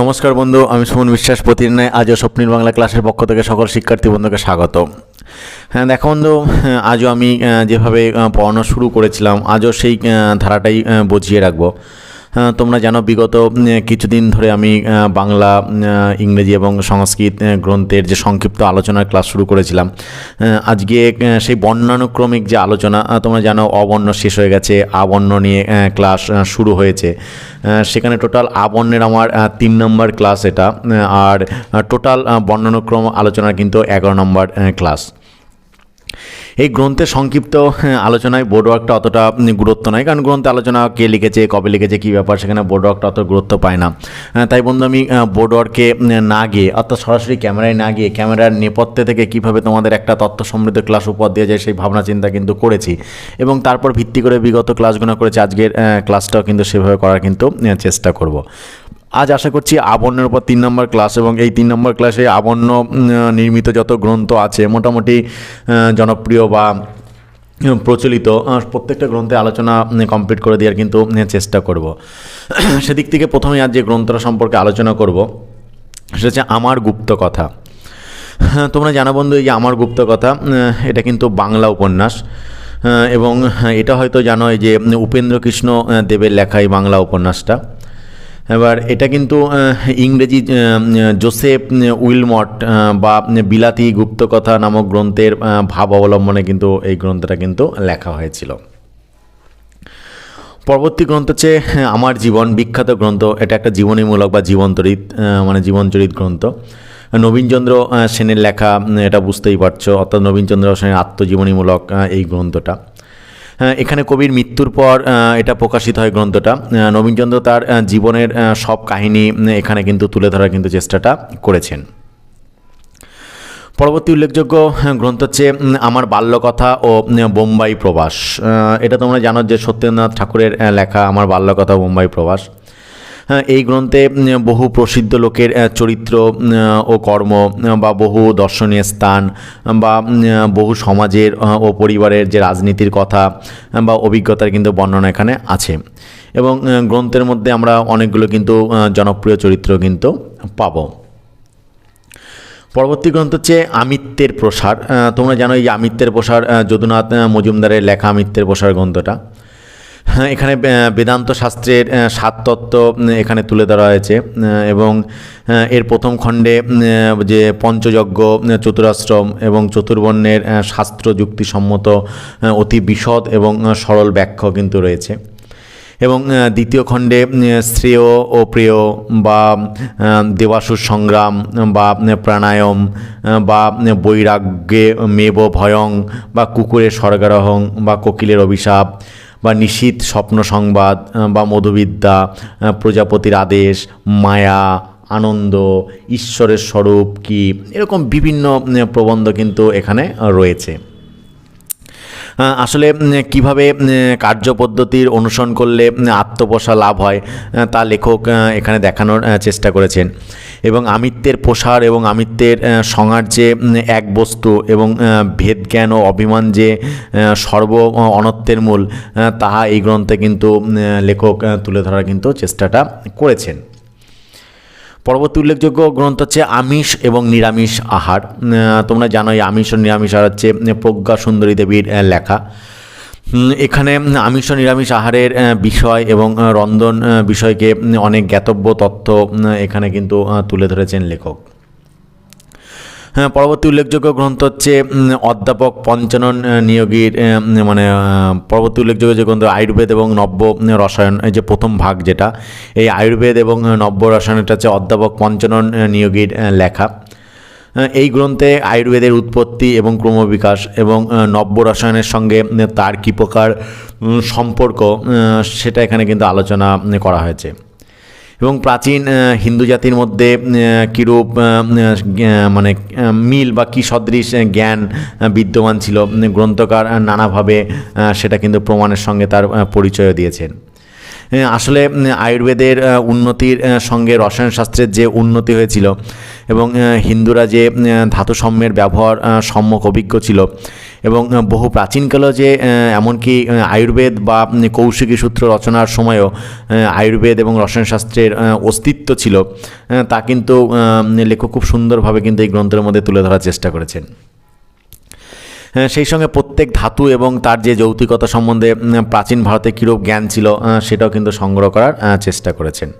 নমস্কার বন্ধু আমি সুমন বিশ্বাস প্রতিদিনে আজও স্বপ্নীল বাংলা ক্লাসের পক্ষ থেকে সকল শিক্ষার্থী বন্ধুকে স্বাগত। হ্যাঁ দেখো বন্ধু হ্যাঁ, আজও আমি যেভাবে পড়ানো শুরু করেছিলাম আজও সেই ধারাটাই বজিয়ে রাখব। তোমরা জানো, বিগত কিছুদিন ধরে আমি বাংলা ইংরেজি এবং সংস্কৃত গ্রন্থের যে সংক্ষিপ্ত আলোচনার ক্লাস শুরু করেছিলাম আজকে সেই বর্ণানুক্রমিক যে আলোচনা তোমরা জানো, অবর্ণ শেষ হয়ে গেছে, আবর্ণ নিয়ে ক্লাস শুরু হয়েছে সেখানে টোটাল আবর্ণের আমার তিন নম্বর ক্লাস এটা আর টোটাল বর্ণানুক্রম আলোচনার কিন্তু এগারো নম্বর ক্লাস। এই গ্রন্থের সংক্ষিপ্ত হ্যাঁ, আলোচনায় বোর্ড ওয়ার্কটা অতটা গুরুত্ব নয় কারণ গ্রন্থে আলোচনা কে লিখেছে কবে লিখেছে কী ব্যাপার সেখানে বোর্ড ওয়ার্কটা অত গুরুত্ব পায় না। হ্যাঁ, তাই বন্ধু আমি বোর্ড ওয়ার্কে না গিয়ে অর্থাৎ সরাসরি ক্যামেরায় না গিয়ে ক্যামেরার নেপথ্যে থেকে কীভাবে তোমাদের একটা তথ্য সমৃদ্ধ ক্লাস উপর দেওয়া যায় সেই ভাবনা চিন্তা কিন্তু করেছি। এবং তারপর ভিত্তি করে বিগত ক্লাসগুলো করেছি আজকের ক্লাসটাও কিন্তু সেভাবে করার কিন্তু চেষ্টা করব। আজ আশা করছি আবর্ণের উপর তিন নম্বর ক্লাস এবং এই তিন নম্বর ক্লাসে আবর্ণ নির্মিত যত গ্রন্থ আছে মোটামুটি জনপ্রিয় বা প্রচলিত প্রত্যেকটা গ্রন্থে আলোচনা কমপ্লিট করে দেওয়ার কিন্তু চেষ্টা করব। সেদিক থেকে প্রথমে আজ যে গ্রন্থটা সম্পর্কে আলোচনা করব সেটা হচ্ছে আমার গুপ্ত কথা। হ্যাঁ, তোমরা জানো বন্ধু এই যে আমার গুপ্ত কথা এটা কিন্তু বাংলা উপন্যাস এবং এটা হয়তো জানো যে উপেন্দ্র কৃষ্ণ দেবের লেখা এই বাংলা উপন্যাসটা। এবার এটা কিন্তু ইংরেজি জোসেফ উইলমট বা বিলাতি গুপ্তকথা নামক গ্রন্থের ভাব অবলম্বনে কিন্তু এই গ্রন্থটা কিন্তু লেখা হয়েছিল। পরবর্তী গ্রন্থ হচ্ছে আমার জীবন, বিখ্যাত গ্রন্থ। এটা একটা জীবনীমূলক বা জীবনচরিত মানে জীবনচরিত গ্রন্থ। নবীনচন্দ্র সেনের লেখা এটা বুঝতেই পারছ, অর্থাৎ নবীনচন্দ্র সেনের আত্মজীবনীমূলক এই গ্রন্থটা। এখানে কবির মৃত্যুর পর এটা প্রকাশিত হয় গ্রন্থটা। নবীনচন্দ্র তার জীবনের সব কাহিনী এখানে কিন্তু তুলে ধরার কিন্তু চেষ্টাটা করেছেন। পরবর্তী উল্লেখযোগ্য গ্রন্থ হচ্ছে আমার বাল্যকথা ও বোম্বাই প্রবাস। এটা তোমরা জানো যে সত্যেন্দ্রনাথ ঠাকুরের লেখা আমার বাল্যকথা ও বোম্বাই প্রবাস। এই গ্রন্থে বহু প্রসিদ্ধ লোকের চরিত্র ও কর্ম বা বহু দর্শনীয় স্থান বা বহু সমাজের ও পরিবারের যে রাজনীতির কথা বা অভিজ্ঞতার কিন্তু বর্ণনা এখানে আছে। এবং গ্রন্থের মধ্যে আমরা অনেকগুলো কিন্তু জনপ্রিয় চরিত্র কিন্তু পাবো। পরবর্তী গ্রন্থ হচ্ছে আমিত্বের প্রসার। তোমরা জানো এই আমিত্বের প্রসার যদুনাথ মজুমদারের লেখা আমিত্বের প্রসার গ্রন্থটা। হ্যাঁ এখানে বেদান্ত শাস্ত্রের সাত তত্ত্ব এখানে তুলে ধরা হয়েছে এবং এর প্রথম খণ্ডে যে পঞ্চযজ্ঞ চতুরাশ্রম এবং চতুর্বর্ণের শাস্ত্র যুক্তিসম্মত অতি বিশদ এবং সরল ব্যাখ্যা কিন্তু রয়েছে। এবং দ্বিতীয় খণ্ডে শ্রেয় ও প্রেয় বা দেবাসুর সংগ্রাম বা প্রাণায়াম বা বৈরাগ্যে মেব ভয়ং বা কুকুরের স্বর্গারোহং বা কোকিলের অভিশাপ বা নিশীত স্বপ্ন সংবাদ বা মধুবিদ্যা প্রজাপতির আদেশ, মায়া, আনন্দ, ঈশ্বরের স্বরূপ কি, এরকম বিভিন্ন প্রবন্ধ কিন্তু এখানে রয়েছে। আসলে কীভাবে কার্যপদ্ধতির অনুসরণ করলে আত্মপোষা লাভ হয় তা লেখক এখানে দেখানোর চেষ্টা করেছেন। এবং আমিত্বের প্রসার এবং আমিত্বের সংহার যে এক বস্তু এবং ভেদ জ্ঞান ও অভিমান যে সর্ব অনত্বের মূল তাহা এই গ্রন্থে কিন্তু লেখক তুলে ধরার কিন্তু চেষ্টাটা করেছেন। পরবর্তী উল্লেখযোগ্য গ্রন্থ হচ্ছে আমিষ এবং নিরামিষ আহার। তোমরা জানো এই আমিষ ও নিরামিষ আহার হচ্ছে প্রজ্ঞা সুন্দরী দেবীর লেখা। এখানে আমিষ ও নিরামিষ আহারের বিষয় এবং রন্ধন বিষয়কে অনেক জ্ঞাতব্য তথ্য এখানে কিন্তু তুলে ধরেছেন লেখক। পরবর্তী উল্লেখযোগ্য গ্রন্থ হচ্ছে অধ্যাপক পঞ্চানন নিয়োগীর মানে পরবর্তী উল্লেখযোগ্য যে গ্রন্থ, আয়ুর্বেদ এবং নব্য রসায়ন, এই যে প্রথম ভাগ যেটা, এই আয়ুর্বেদ এবং নব্য রসায়নটা হচ্ছে অধ্যাপক পঞ্চানন নিয়োগীর লেখা। এই গ্রন্থে আয়ুর্বেদের উৎপত্তি এবং ক্রমবিকাশ এবং নব্য রসায়নের সঙ্গে তার কী প্রকার সম্পর্ক সেটা এখানে কিন্তু আলোচনা করা হয়েছে। এবং প্রাচীন হিন্দু জাতির মধ্যে কিরূপ মানে মিল বা কী সদৃশ জ্ঞান বিদ্যমান ছিল গ্রন্থকার নানাভাবে সেটা কিন্তু প্রমাণের সঙ্গে তার পরিচয় দিয়েছেন। আসলে আয়ুর্বেদের উন্নতির সঙ্গে রসায়ন শাস্ত্রের যে উন্নতি হয়েছিল এবং হিন্দুরা যে ধাতু সম্যের ব্যবহার সম্যক অভিজ্ঞ ছিল এবং বহু প্রাচীনকালেও যে এমনকি আয়ুর্বেদ বা কৌশিকী সূত্র রচনার সময়ও আয়ুর্বেদ এবং রসায়নশাস্ত্রের অস্তিত্ব ছিল তা কিন্তু লেখক খুব সুন্দরভাবে কিন্তু এই গ্রন্থের মধ্যে তুলে ধরার চেষ্টা করেছেন। সেই সঙ্গে প্রত্যেক ধাতু এবং তার যে যৌতিকতা সম্বন্ধে প্রাচীন ভারতে কীরূপ জ্ঞান ছিল সেটাও কিন্তু সংগ্রহ করার চেষ্টা করেছেন।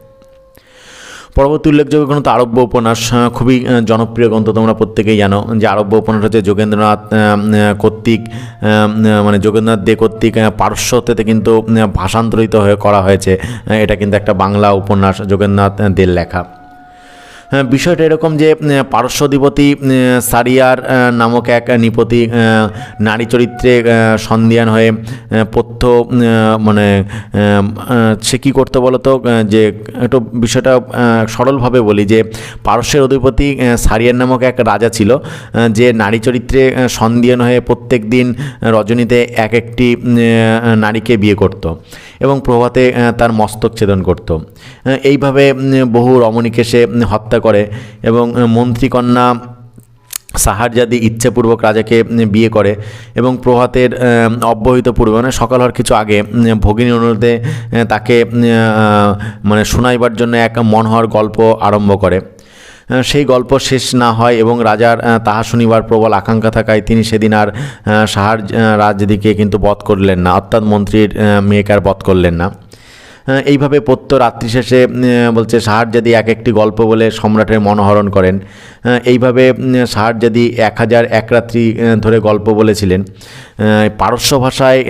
পরবর্তী উল্লেখযোগ্য গ্রন্থ আরব্য উপন্যাস খুবই জনপ্রিয় গ্রন্থ তোমরা প্রত্যেকেই জানো, যে আরব্য উপন্যাস হচ্ছে যোগেন্দ্রনাথ কর্তৃক মানে যোগেন্দ্রনাথ দে কর্তৃক পারস্যতে কিন্তু ভাষান্তরিত হয়ে করা হয়েছে এটা কিন্তু একটা বাংলা উপন্যাস, যোগেন্দ্রনাথ দের লেখা। বিষয়টা এরকম যে উম, পারস্যধিপতি সারিয়ার নামক এক নিপতি নারী চরিত্রে সন্ধিয়ান হয়ে পথ্য মানে সে কী করতে বলতো? যে একটু বিষয়টা সরলভাবে বলি যে পারস্যের অধিপতি সারিয়ার নামক এক রাজা ছিল যে নারী চরিত্রে সন্ধিয়ান হয়ে প্রত্যেক দিন রজনীতে এক একটি নারীকে বিয়ে করত। এবং প্রভাতে তার মস্তক ছেদন করত। এইভাবে বহু রমণীকে সে হত্যা করে এবং মন্ত্রীকন্যা সাহারজাদি ইচ্ছেপূর্বক রাজাকে বিয়ে করে এবং প্রভাতের অব্যহিত পূর্বে মানে সকাল হওয়ার কিছু আগে ভগিনী অনুরোধে তাকে মানে শোনাইবার জন্য এক মনোহর গল্প আরম্ভ করে। সেই গল্প শেষ না হয় এবং রাজার তাহা শুনিবার প্রবল আকাঙ্ক্ষা থাকায় তিনি সেদিন আর সাহার রাজদিকে কিন্তু বধ করলেন না, অর্থাৎ মন্ত্রীর মেয়েকে আর বধ করলেন না। এইভাবে পত্য রাত্রি শেষে বলছে সাহারজাদি এক একটি গল্প বলে সম্রাটের মনোহরণ করেন। এইভাবে সাহারজাদি এক হাজার এক রাত্রি ধরে গল্প বলেছিলেন। পারস্য ভাষায়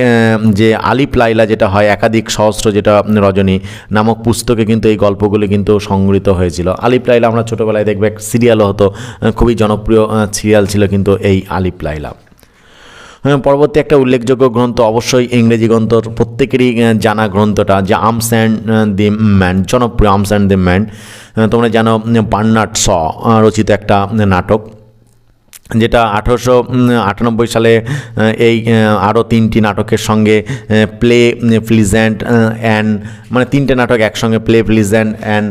যে আলিপ লাইলা যেটা হয়, একাধিক সহস্র যেটা রজনী নামক পুস্তকে কিন্তু এই গল্পগুলি কিন্তু সংগৃহীত হয়েছিল। আলিপ লাইলা আমরা ছোটোবেলায় দেখবে সিরিয়ালও হতো খুবই জনপ্রিয় সিরিয়াল ছিল কিন্তু এই আলিপ লাইলা। পরবর্তী একটা উল্লেখযোগ্য গ্রন্থ অবশ্যই ইংরেজি গ্রন্থ প্রত্যেকেরই জানা গ্রন্থটা, যে আর্মস অ্যান্ড দি ম্যান, জনপ্রিয় আর্মস অ্যান্ড দি ম্যান তোমরা জানো বার্নার্ড স রচিত একটা নাটক, যেটা আঠারোশো আটানব্বই সালে এই আরও তিনটি নাটকের সঙ্গে প্লে ফ্লিজেন্ট অ্যান্ড মানে তিনটে নাটক একসঙ্গে, প্লে ফ্লিজেন্ট অ্যান্ড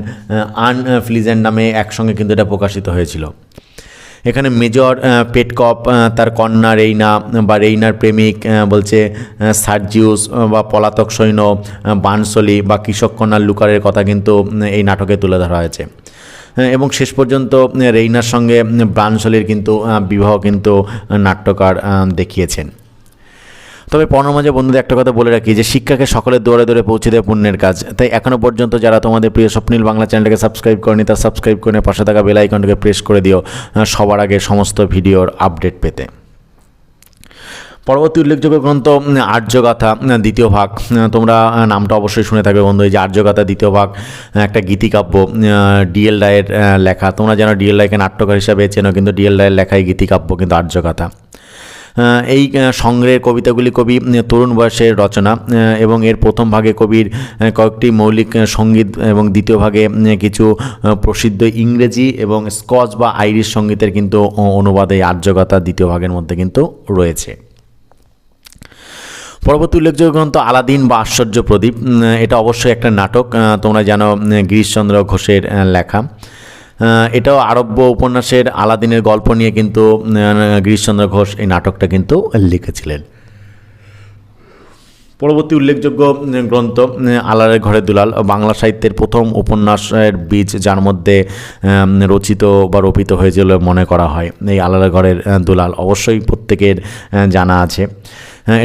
আন ফ্লিজেন্ট নামে একসঙ্গে কিন্তু এটা প্রকাশিত হয়েছিল। এখানে মেজর পেটকপ তার কন্যা রেইনা বা রেইনার প্রেমিক বলছে সার্জিউস বা পলাতক সৈন্য বানসলি বা কৃষক কন্যার লুকারের কথা কিন্তু এই নাটকে তুলে ধরা হয়েছে। হ্যাঁ, এবং শেষ পর্যন্ত রেইনার সঙ্গে ব্রাঞ্চলের কিন্তু বিবাহ কিন্তু নাট্যকার দেখিয়েছেন। তবে পড়ানোর মাঝে বন্ধুদের একটা কথা বলে রাখি যে শিক্ষাকে সকলের দৌড়ে দৌড়ে পৌঁছে দেয় পুণ্যের কাজ। তাই এখনও পর্যন্ত যারা তোমাদের প্রিয় স্বপ্নিল বাংলা চ্যানেলটাকে সাবস্ক্রাইব করেনি তা সাবস্ক্রাইব করে পাশে থাকা বেল আইকনটাকে প্রেস করে দিও সবার আগে সমস্ত ভিডিওর আপডেট পেতে। পরবর্তী উল্লেখযোগ্য গ্রন্থ আর্যগাথা দ্বিতীয় ভাগ। তোমরা নামটা অবশ্যই শুনে থাকবে বন্ধু, এই যে আর্যগাথা দ্বিতীয় ভাগ একটা গীতিকাব্য ডিএল রায়ের লেখা। তোমরা যেন ডিএল রায়কে নাট্যকার হিসাবে চেনো, কিন্তু ডিএল রায়ের লেখা এই গীতিকাব্য কিন্তু আর্যগাথা। এই সংগ্রহের কবিতাগুলি কবি তরুণ বয়সের রচনা এবং এর প্রথম ভাগে কবির কয়েকটি মৌলিক সংগীত এবং দ্বিতীয় ভাগে কিছু প্রসিদ্ধ ইংরেজি এবং স্কচ বা আইরিশ সঙ্গীতের কিন্তু অনুবাদ এই আর্যগাথা দ্বিতীয় ভাগের মধ্যে কিন্তু রয়েছে। পরবর্তী উল্লেখযোগ্য গ্রন্থ আলাদিন বা আশ্চর্য প্রদীপ এটা অবশ্যই একটা নাটক তোমরা জানো গিরিশচন্দ্র ঘোষের লেখা। এটাও আরব্য উপন্যাসের আলাদিনের গল্প নিয়ে কিন্তু গিরিশচন্দ্র ঘোষ এই নাটকটা কিন্তু লিখেছিলেন। পরবর্তী উল্লেখযোগ্য গ্রন্থ আলারের ঘরে দুলাল, বাংলা সাহিত্যের প্রথম উপন্যাসের বীজ যার মধ্যে রচিত বা রোপিত হয়েছিল মনে করা হয়। এই আলারের ঘরের দুলাল অবশ্যই প্রত্যেকের জানা আছে।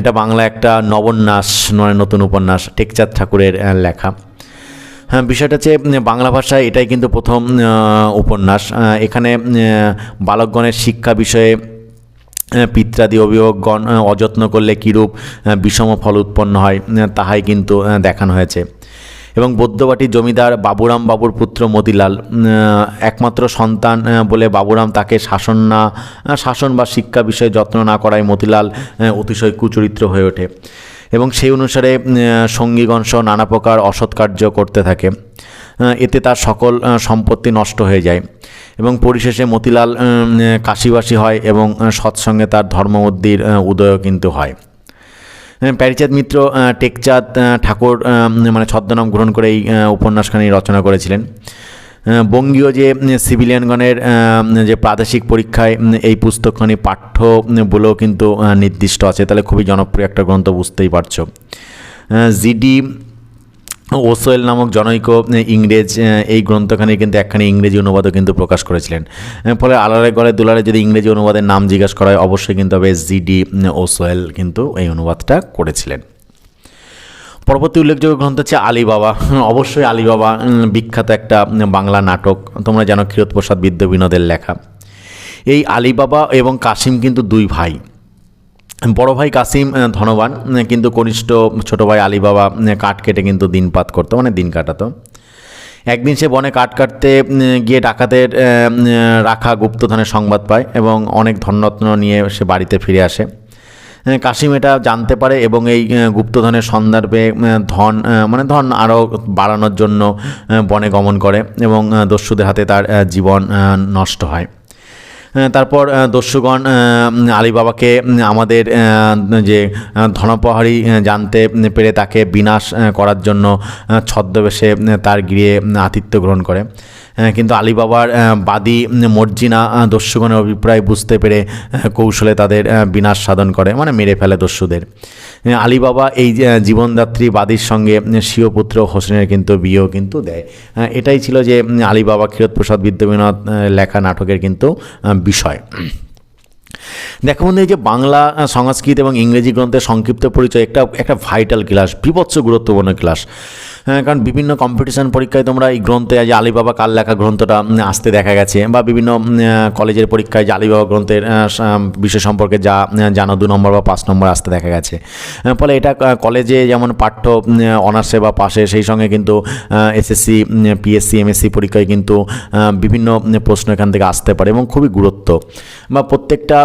এটা বাংলা একটা নবন্যাস, নয় নতুন উপন্যাস, টেকচাঁদ ঠাকুরের লেখা। বিষয়টা হচ্ছে বাংলা ভাষায় এটাই কিন্তু প্রথম উপন্যাস। এখানে বালকগণের শিক্ষা বিষয়ে পিত্রাদি অভিভাবকগণ অযত্ন করলে কীরূপ বিষম ফল উৎপন্ন হয় তাহাই কিন্তু দেখানো হয়েছে। এবং বৌদ্ধবাটির জমিদার বাবুরাম বাবুর পুত্র মতিলাল একমাত্র সন্তান বলে বাবুরাম তাকে শাসন না শাসন বা শিক্ষা বিষয়ে যত্ন না করায় মতিলাল অতিশয় কুচরিত্র হয়ে ওঠে। এবং সেই অনুসারে সঙ্গীগণ সহ নানা প্রকার অসৎ কার্য করতে থাকে। এতে তার সকল সম্পত্তি নষ্ট হয়ে যায় এবং পরিশেষে মতিলাল কাশীবাসী হয় এবং সৎসঙ্গে তার ধর্মমধ্যের উদয়ও কিন্তু হয়। প্যারিচাঁদ মিত্র টেকচাঁদ ঠাকুর মানে ছদ্মনাম গ্রহণ করে এই উপন্যাসখানি রচনা করেছিলেন। বঙ্গীয় যে সিভিলিয়ানগণের যে প্রাদেশিক পরীক্ষায় এই পুস্তকখানি পাঠ্য বলেও কিন্তু নির্দিষ্ট আছে। তাহলে খুবই জনপ্রিয় একটা গ্রন্থ, বুঝতেই পারছ। জিডি ওসোয়েল নামক জনৈক ইংরেজ এই গ্রন্থখানি কিন্তু একখানি ইংরেজি অনুবাদও কিন্তু প্রকাশ করেছিলেন। ফলে আলারে গড়ে দুলারে যদি ইংরেজি অনুবাদের নাম জিজ্ঞাসা করা হয়, অবশ্যই কিন্তু হবে জিডি ওসোয়েল কিন্তু এই অনুবাদটা করেছিলেন। পরবর্তী উল্লেখযোগ্য গ্রন্থ হচ্ছে আলিবাবা। অবশ্যই আলিবাবা বিখ্যাত একটা বাংলা নাটক। তোমরা জানো ক্ষীরোৎপ্রসাদ বিদ্য বিনোদের লেখা। এই আলিবাবা এবং কাসিম কিন্তু দুই ভাই। বড় ভাই কাসিম ধনবান কিন্তু কনিষ্ঠ ছোট ভাই আলিবাবা কাঠ কেটে কিন্তু দিনপাত করতো মানে দিন কাটাতো। একদিন সে বনে কাঠ কাটতে গিয়ে ডাকাতের রাখা গুপ্তধনের সংবাদ পায় এবং অনেক ধনরত্ন নিয়ে সে বাড়িতে ফিরে আসে। কাসিম এটা জানতে পারে এবং এই গুপ্তধনের আহ, ধন মানে ধন আরও বাড়ানোর জন্য বনে গমন করে এবং দস্যুদের হাতে তার জীবন নষ্ট হয়। তারপর দস্যুগণ আলীবাবাকে আমাদের যে আহ, ধনপহারি জানতে পেরে তাকে বিনাশ করার জন্য ছদ্মবেশে তার গৃহে আতিথ্য গ্রহণ করে। কিন্তু আলীবাবার বাদী মর্জিনা দস্যুগণের অভিপ্রায় বুঝতে পেরে কৌশলে তাদের বিনাশ সাধন করে মানে মেরে ফেলে দস্যুদের। আলীবাবা এই জীবনদাত্রী বাদীর সঙ্গে স্বীয় পুত্র হোসেনের কিন্তু বিয়েও কিন্তু দেয়। এটাই ছিল যে আলীবাবা ক্ষীরোৎপ্রসাদ বিদ্যাবিনোদ লেখা নাটকের কিন্তু বিষয়। দেখো বন্ধু এই যে বাংলা সংস্কৃত এবং ইংরেজি গ্রন্থের সংক্ষিপ্ত পরিচয় একটা একটা ভাইটাল ক্লাস বিভৎস গুরুত্বপূর্ণ ক্লাস হ্যাঁ, কারণ বিভিন্ন কম্পিটিশন পরীক্ষায় তোমরা এই গ্রন্থে যে আলিবাবা কাল লেখা গ্রন্থটা আসতে দেখা গেছে, বা বিভিন্ন কলেজের পরীক্ষায় যে আলিবাবা গ্রন্থের বিষয় সম্পর্কে যা জানো, দু নম্বর বা পাঁচ নম্বর আসতে দেখা গেছে। ফলে এটা কলেজে যেমন পাঠ্য অনার্সে বা পাশে, সেই সঙ্গে কিন্তু এসএসসি পিএসসি এমএসসি পরীক্ষায় কিন্তু বিভিন্ন প্রশ্ন এখান থেকে আসতে পারে এবং খুবই গুরুত্ব। বা প্রত্যেকটা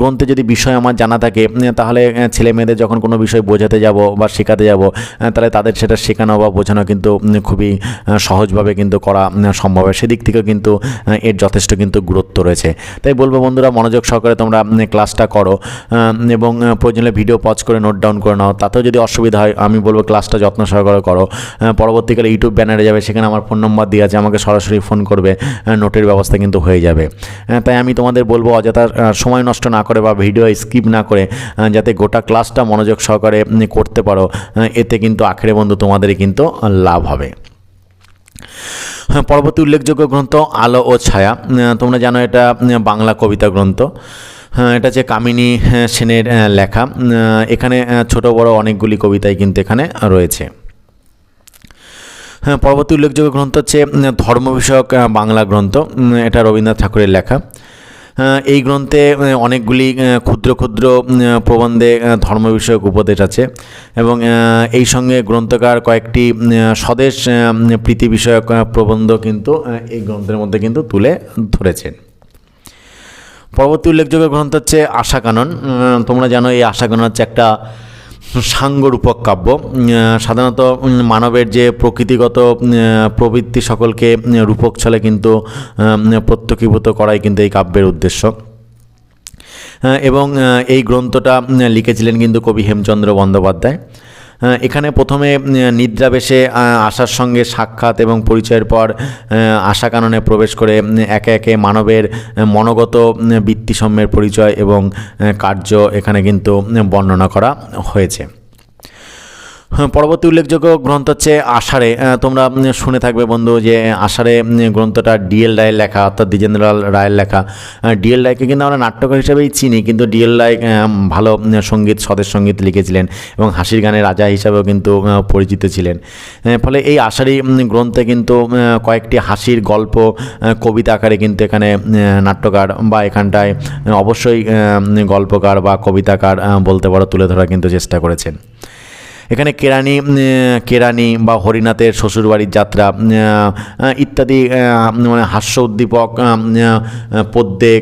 গ্রন্থে যদি বিষয় আমার জানা থাকে তাহলে ছেলে মেয়েদের যখন কোনো বিষয় বোঝাতে যাব বা শেখাতে যাব তাহলে তাদের সেটা শেখানো বা বোঝানো কিন্তু খুবই সহজভাবে কিন্তু করা সম্ভব হয়। সেদিক থেকেও কিন্তু এর যথেষ্ট কিন্তু গুরুত্ব রয়েছে। তাই বলব বন্ধুরা, মনোযোগ সহকারে তোমরা ক্লাসটা করো এবং প্রয়োজনে ভিডিও পজ করে নোট ডাউন করে নাও। তাতেও যদি অসুবিধা হয়, আমি বলব ক্লাসটা যত্ন সহকারে করো। পরবর্তীকালে ইউটিউব ব্যানারে যাবে, সেখানে আমার ফোন নম্বর দিয়ে আছে, আমাকে সরাসরি ফোন করবে নোটের ব্যবস্থা কিন্তু হয়ে যাবে। তাই আমি তোমাদের বলব, অযথা সময় নষ্ট না করে বা ভিডিও স্কিপ না করে যাতে গোটা ক্লাসটা মনোযোগ সহকারে করতে পারো। এতে কিন্তু আখেরে বন্ধু তোমাদেরই কিন্তু লাভ হবে। হ্যাঁ, পরবর্তী উল্লেখযোগ্য গ্রন্থ আলো ও ছায়া। তোমরা জানো এটা বাংলা কবিতা গ্রন্থ। হ্যাঁ, এটা হচ্ছে কামিনী আহ, সেনের লেখা। এখানে ছোট বড় অনেকগুলি কবিতাই কিন্তু এখানে রয়েছে। হ্যাঁ পরবর্তী উল্লেখযোগ্য গ্রন্থ হচ্ছে ধর্ম বিষয়ক বাংলা গ্রন্থ। এটা রবীন্দ্রনাথ ঠাকুরের লেখা। এই গ্রন্থে অনেকগুলি ক্ষুদ্র ক্ষুদ্র প্রবন্ধে ধর্ম বিষয়ক উপদেশ আছে এবং এই সঙ্গে গ্রন্থকার কয়েকটি স্বদেশ প্রীতি বিষয়ক প্রবন্ধ কিন্তু এই গ্রন্থের মধ্যে কিন্তু তুলে ধরেছেন। পরবর্তী উল্লেখযোগ্য গ্রন্থ হচ্ছে আশা কানন তোমরা জানো এই আশা কানন হচ্ছে একটা সাঙ্গরূপক কাব্য সাধারণত মানবের যে প্রকৃতিগত প্রবৃত্তি সকলকে রূপক ছলে কিন্তু প্রত্যক্ষীভূত করাই কিন্তু এই কাব্যের উদ্দেশ্য। এবং এই গ্রন্থটা লিখেছিলেন কিন্তু কবি হেমচন্দ্র বন্দ্যোপাধ্যায়। এখানে প্রথমে নিদ্রাবেশে আশার সঙ্গে সাক্ষাৎ এবং পরিচয়ের পর আশা কাননে প্রবেশ করে একে একে মানবের মনোগত বৃত্তিসম্যের পরিচয় এবং কার্য এখানে কিন্তু বর্ণনা করা হয়েছে। হ্যাঁ, পরবর্তী উল্লেখযোগ্য গ্রন্থ হচ্ছে আষাঢ়ে। তোমরা শুনে থাকবে বন্ধু যে আষাঢ়ে গ্রন্থটা ডিএল রায়ের লেখা, অর্থাৎ দ্বিজেন্দ্রলাল রায়ের লেখা। ডিএল রায়কে কিন্তু আমরা নাট্যকার হিসেবেই চিনি, কিন্তু ডিএল রায় ভালো সংগীত স্বদেশ সংগীত লিখেছিলেন এবং হাসির গানের রাজা হিসাবেও কিন্তু পরিচিত ছিলেন। ফলে এই আষাঢ়ি গ্রন্থে কিন্তু কয়েকটি হাসির গল্প কবিতা আকারে কিন্তু এখানে নাট্যকার বা এখানটায় অবশ্যই গল্পকার বা কবিতাকার বলতে পারো, তুলে ধরার কিন্তু চেষ্টা করেছেন। এখানে কেরানি কেরানি বা হরিনাথের শ্বশুরবাড়ির যাত্রা ইত্যাদি মানে হাস্য উদ্দীপক পদ্যে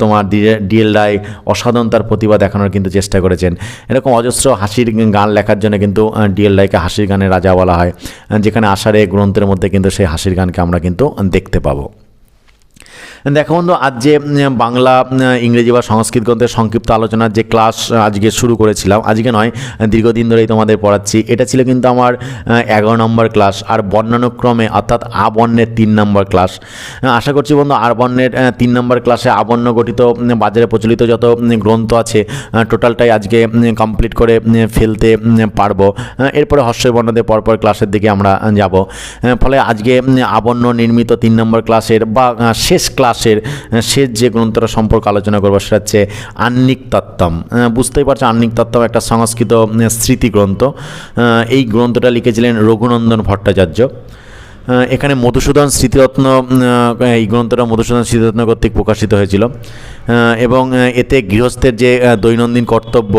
তোমার ডিএল রায় অসাধারণ তার প্রতিভা দেখানোর কিন্তু চেষ্টা করেছেন। এরকম অজস্র হাসির গান লেখার জন্য কিন্তু ডিএল রায়কে হাসির গানের রাজা বলা হয় যেখানে আষাঢ়ে গ্রন্থের মধ্যে কিন্তু সেই হাসির গানকে আমরা কিন্তু দেখতে পাবো। দেখো বন্ধু, আজ যে বাংলা ইংরেজি বা সংস্কৃত গ্রন্থের সংক্ষিপ্ত আলোচনার যে ক্লাস আজকে শুরু করেছিলাম, আজকে নয়, দীর্ঘদিন ধরেই তোমাদের পড়াচ্ছি। এটা ছিল কিন্তু আমার এগারো নম্বর ক্লাস আর বর্ণানুক্রমে, অর্থাৎ আবর্ণের তিন নম্বর ক্লাস আশা করছি বন্ধু আর বর্ণের তিন নম্বর ক্লাসে আবর্ণ গঠিত বাজারে প্রচলিত যত গ্রন্থ আছে টোটালটাই আজকে কমপ্লিট করে ফেলতে পারব। এরপরে হর্ষই বর্ণদের পরপর ক্লাসের দিকে আমরা যাব। ফলে আজকে আবর্ণ নির্মিত তিন নম্বর ক্লাসের বা শেষ ক্লাসের আহ, শেষ যে গ্রন্থটা সম্পর্কে আলোচনা করব সেটা হচ্ছে আন্নিক তত্ত্বম বুঝতেই পারছ আন্নিক তত্ত্বম একটা সংস্কৃত স্মৃতিগ্রন্থ। স্মৃতি গ্রন্থ এই গ্রন্থটা লিখেছিলেন রঘুনন্দন ভট্টাচার্য। এখানে মধুসূদন স্মৃতিরত্ন এই গ্রন্থটা মধুসূদন স্মৃতিরত্ন কর্তৃক প্রকাশিত হয়েছিল। এবং এতে গৃহস্থের যে দৈনন্দিন কর্তব্য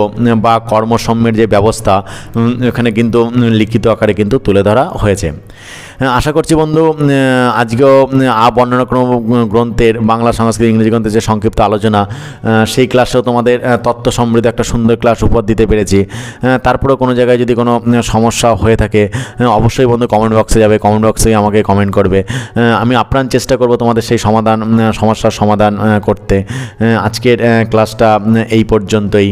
বা কর্মসম্যের যে ব্যবস্থা এখানে কিন্তু লিখিত আকারে কিন্তু তুলে ধরা হয়েছে। হ্যাঁ, আশা করছি বন্ধু আজকেও আ বর্ণনাক্রম গ্রন্থের বাংলা সংস্কৃত ইংরেজি গ্রন্থের যে সংক্ষিপ্ত আলোচনা সেই ক্লাসেও তোমাদের তত্ত্ব সমৃদ্ধ একটা সুন্দর ক্লাস উপহার দিতে পেরেছি। তারপরেও কোনো জায়গায় যদি কোনো সমস্যা হয়ে থাকে অবশ্যই বন্ধু কমেন্ট বক্সে যাবে কমেন্ট বক্সে আমাকে কমেন্ট করবে। আমি আপ্রাণ চেষ্টা করব তোমাদের সেই সমাধান সমস্যার সমাধান করতে। আজকের ক্লাসটা এই পর্যন্তই।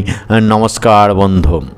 নমস্কার বন্ধু।